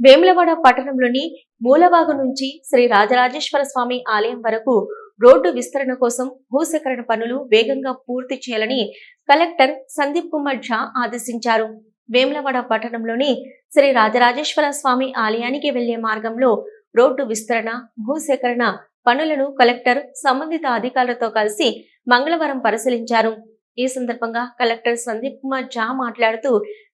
వేములవాడ పట్టణంలోని మూలవాగు నుంచి శ్రీ రాజరాజేశ్వర స్వామి ఆలయం వరకు రోడ్డు విస్తరణ కోసం భూసేకరణ పనులు వేగంగా పూర్తి చేయాలని కలెక్టర్ సందీప్ కుమార్ ఝా ఆదేశించారు. వేములవాడ పట్టణంలోని శ్రీ రాజరాజేశ్వర స్వామి ఆలయానికి వెళ్ళే మార్గంలో రోడ్డు విస్తరణ భూసేకరణ పనులను కలెక్టర్ సంబంధిత అధికారులతో కలిసి మంగళవారం పరిశీలించారు. ఈ సందర్భంగా కలెక్టర్ సందీప్ కుమార్ జా మాట్లాడుతూ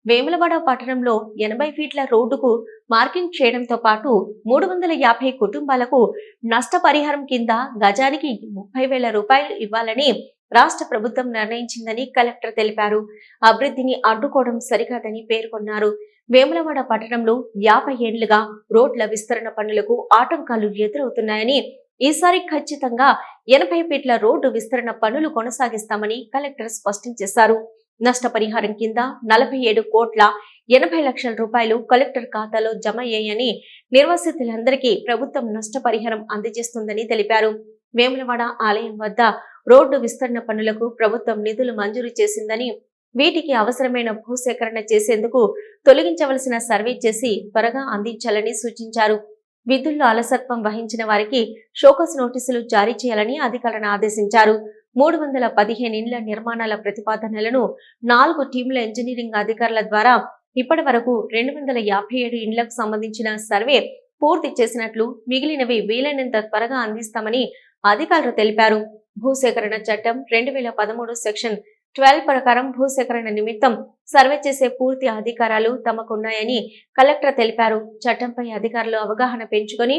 వేములవాడ పట్టణంలో ఎనభై ఫీట్ల రోడ్డుకు మార్కింగ్ చేయడంతో పాటు మూడు వందల యాభై కుటుంబాలకు నష్టపరిహారం కింద గజానికి ముప్పై వేల రూపాయలు ఇవ్వాలని రాష్ట్ర ప్రభుత్వం నిర్ణయించిందని కలెక్టర్ తెలిపారు. అభివృద్ధిని అడ్డుకోవడం సరికాదని పేర్కొన్నారు. వేములవాడ పట్టణంలో యాభై ఏళ్ళుగా రోడ్ల విస్తరణ పనులకు ఆటంకాలు ఎదురవుతున్నాయని ఈసారి ఖచ్చితంగా ఎనభై ఫీట్ల రోడ్డు విస్తరణ పనులు కొనసాగిస్తామని కలెక్టర్ స్పష్టం చేశారు. నష్టపరిహారం కింద నలభై ఏడు కోట్ల ఎనభై లక్షల రూపాయలు కలెక్టర్ ఖాతాలో జమ అయ్యాయని నిర్వాసితులందరికీ ప్రభుత్వం నష్టపరిహారం అందజేస్తుందని తెలిపారు. వేములవాడ ఆలయం వద్ద రోడ్డు విస్తరణ పనులకు ప్రభుత్వం నిధులు మంజూరు చేసిందని వీటికి అవసరమైన భూసేకరణ చేసేందుకు తొలగించవలసిన సర్వే చేసి త్వరగా అందించాలని సూచించారు. విధుల్లో అలసత్వం వహించిన వారికి షోకస్ నోటీసులు జారీ చేయాలని అధికారులను ఆదేశించారు. మూడు వందల పదిహేను ఇండ్ల నిర్మాణాల ప్రతిపాదనలను నాలుగు టీముల ఇంజనీరింగ్ అధికారుల ద్వారా ఇప్పటి వరకు రెండు వందల యాభై ఏడు ఇండ్లకు సంబంధించిన సర్వే పూర్తి చేసినట్లు మిగిలినవి వీలైనంత త్వరగా అందిస్తామని అధికారులు తెలిపారు. భూసేకరణ చట్టం రెండు వేల పదమూడు సెక్షన్ ట్వెల్వ్ ప్రకారం భూసేకరణ నిమిత్తం సర్వే చేసే పూర్తి అధికారాలు తమకున్నాయని కలెక్టర్ తెలిపారు. చట్టంపై అధికారులు అవగాహన పెంచుకొని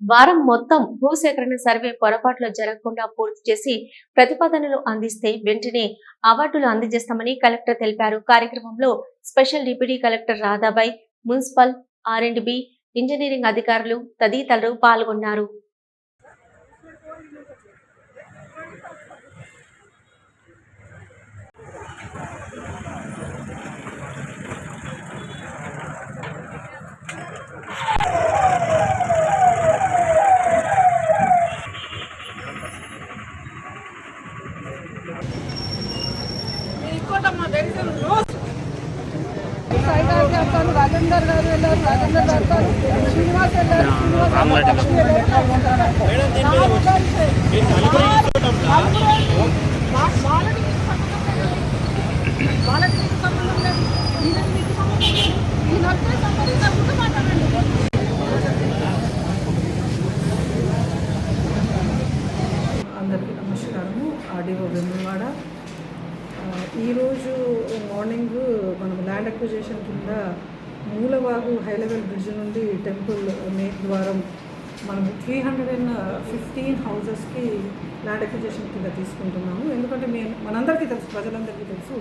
వారం మొత్తం భూసేకరణ సర్వే పొరపాట్లు జరగకుండా పూర్తి చేసి ప్రతిపాదనలు అందిస్తే వెంటనే అవార్డులు అందజేస్తామని కలెక్టర్ తెలిపారు. కార్యక్రమంలో special deputy collector Radhabai municipal R and B engineering అధికారులు తదితరులు పాల్గొన్నారు ఇంకోటమ్మా వెరీ రోజు వెళ్తాను రాజేందర్ గారు వెళ్ళారు రాజేందర్ గారు వెళ్తారు శ్రీనివాస్ వెళ్ళారు అందరికీ నమస్కారము. ఆడియో వెమ్మివాడ. ఆ, ఈరోజు మార్నింగ్ మనం ల్యాండ్ అక్విజేషన్ కింద మూలవాగు హై లెవెల్ బ్రిడ్జ్ నుండి టెంపుల్ మేక్ ద్వారం మనం త్రీ హండ్రెడ్ అండ్ ఫిఫ్టీన్ హౌజెస్కి ల్యాండ్ అక్విజేషన్ కింద తీసుకుంటున్నాము. ఎందుకంటే మేము మనందరికీ తెలుసు ప్రజలందరికీ తెలుసు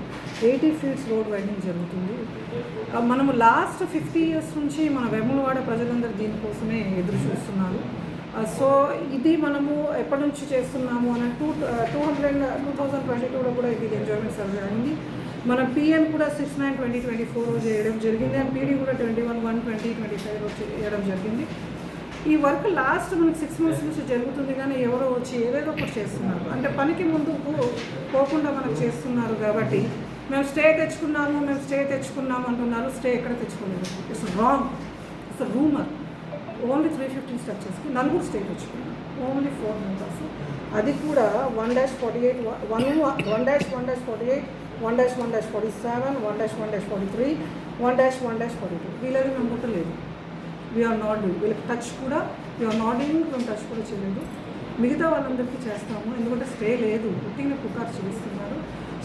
ఎయిటీ ఫీట్స్ రోడ్ వైడింగ్ జరుగుతుంది. మనము లాస్ట్ ఫిఫ్టీ ఇయర్స్ నుంచి మన వెములవాడ ప్రజలందరూ దీనికోసమే ఎదురు చూస్తున్నారు. సో ఇది మనము ఎప్పటి నుంచి చేస్తున్నాము అని two two hundred two thousand twenty టూలో కూడా ఇది ఎంజాయ్మెంట్ సర్వే అయింది. మన పిఎం కూడా six nine twenty twenty four రోజు చేయడం జరిగింది అండ్ పీడీ కూడా twenty one one twenty twenty five రోజు చేయడం జరిగింది. ఈ వర్క్ లాస్ట్ మనకి సిక్స్ మంత్స్ నుంచి జరుగుతుంది కానీ ఎవరో వచ్చి ఏదేదో ఒకటి చేస్తున్నారు. అంటే పనికి ముందుకు పోకుండా మనకు చేస్తున్నారు కాబట్టి మేము స్టే తెచ్చుకున్నాము మేము స్టే తెచ్చుకున్నాము అంటున్నారు. స్టే ఎక్కడ తెచ్చుకోలేదు. It's wrong it's rumour only three fifteen స్ట్రక్చర్స్కి నలుగురు స్టే తెచ్చుకున్నాం ఓన్లీ ఫోర్ మెంబర్స్ అది కూడా one dash forty eight one one dash one dash forty eight one dash one dash forty seven one dash one dash forty three one dash one dash forty two. వీళ్ళని మేము ముట్టలేదు we're not doing వీళ్ళకి touch కూడా we're not doing మేము touch కూడా చేయలేదు. మిగతా వాళ్ళందరికీ చేస్తాము. ఎందుకంటే స్టే లేదు. పుట్టిన పుకారు చేస్తున్నారు.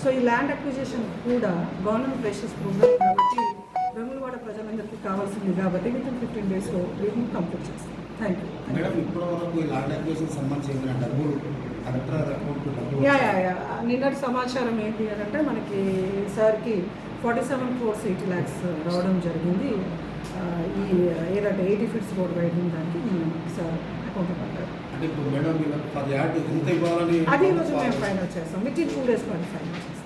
సో ఈ ల్యాండ్ అక్విజిషన్ కూడా గవర్నమెంట్ ప్రెషర్స్ ప్రోగ్రామ్ కాబట్టి వెములవాడ ప్రజలందరికీ కావాల్సింది కాబట్టి విత్ ఇన్ ఫిఫ్టీన్ డేస్లో వీటిని కంప్లీట్ చేస్తాం. థ్యాంక్ యూ మేడం ఇప్పటి వరకు ఈ ల్యాండ్ అక్విజిషన్ సంబంధించిన యా యా యా. నిన్నటి సమాచారం ఏంటి అని అంటే మనకి సార్కి forty seven crores eighty lakhs రావడం జరిగింది. ఈ ఏదంటే ఎయిటీ ఫీట్స్ రోడ్ వైడింగ్ దానికి సార్ అకౌంట్ పడ్డారు అది ఈరోజు మేము ఫైనల్ చేస్తాం. విత్ ఇన్ టూ డేస్లో అది ఫైనల్ చేస్తాం.